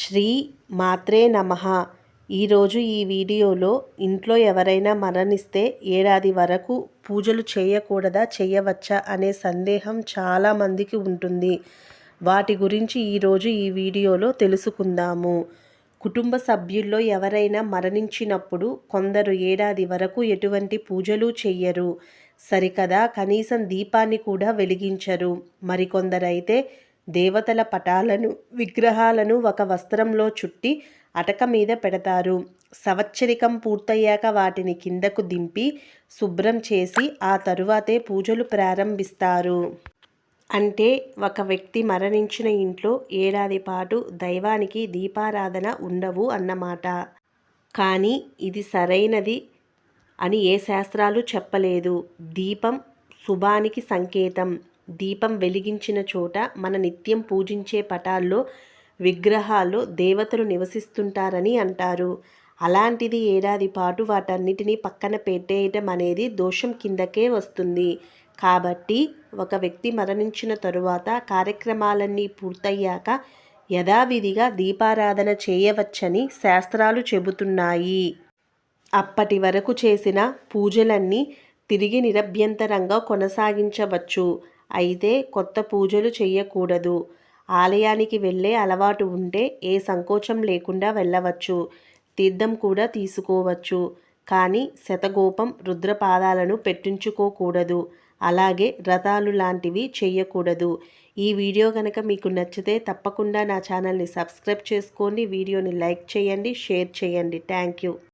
శ్రీ మాత్రే నమ. ఈరోజు ఈ వీడియోలో ఇంట్లో ఎవరైనా మరణిస్తే ఏడాది వరకు పూజలు చేయకూడదా చేయవచ్చా అనే సందేహం చాలామందికి ఉంటుంది. వాటి గురించి ఈరోజు ఈ వీడియోలో తెలుసుకుందాము. కుటుంబ సభ్యుల్లో ఎవరైనా మరణించినప్పుడు కొందరు ఏడాది వరకు ఎటువంటి పూజలు చెయ్యరు. సరికదా కనీసం దీపాన్ని కూడా వెలిగించరు. మరికొందరైతే దేవతల పటాలను విగ్రహాలను ఒక వస్త్రంలో చుట్టి అటక మీద పెడతారు. సంవత్సరికం పూర్తయ్యాక వాటిని కిందకు దింపి శుభ్రం చేసి ఆ తరువాతే పూజలు ప్రారంభిస్తారు. అంటే ఒక వ్యక్తి మరణించిన ఇంట్లో ఏడాది పాటు దైవానికి దీపారాధన ఉండవు అన్నమాట. కానీ ఇది సరైనది అని ఏ శాస్త్రాలు చెప్పలేదు. దీపం శుభానికి సంకేతం. దీపం వెలిగించిన చోట మన నిత్యం పూజించే పటాల్లో విగ్రహాల్లో దేవతలు నివసిస్తుంటారని అంటారు. అలాంటిది ఏడాది పాటు వాటన్నిటినీ పక్కన పెట్టేయటం అనేది దోషం కిందకే వస్తుంది. కాబట్టి ఒక వ్యక్తి మరణించిన తరువాత కార్యక్రమాలన్నీ పూర్తయ్యాక యథావిధిగా దీపారాధన చేయవచ్చని శాస్త్రాలు చెబుతున్నాయి. అప్పటి వరకు చేసిన పూజలన్నీ తిరిగి నిరభ్యంతరంగా కొనసాగించవచ్చు. అయితే కొత్త పూజలు చేయకూడదు ఆలయానికి వెళ్ళే అలవాటు ఉంటే ఏ సంకోచం లేకుండా వెళ్ళవచ్చు. తీర్థం కూడా తీసుకోవచ్చు. కానీ శతగోపం రుద్రపాదాలను పెట్టించుకోకూడదు. అలాగే రథాలు లాంటివి చేయకూడదు ఈ వీడియో కనుక మీకు నచ్చితే తప్పకుండా నా ఛానల్ని సబ్స్క్రైబ్ చేసుకోండి. వీడియోని లైక్ చేయండి షేర్ చేయండి. Thank you.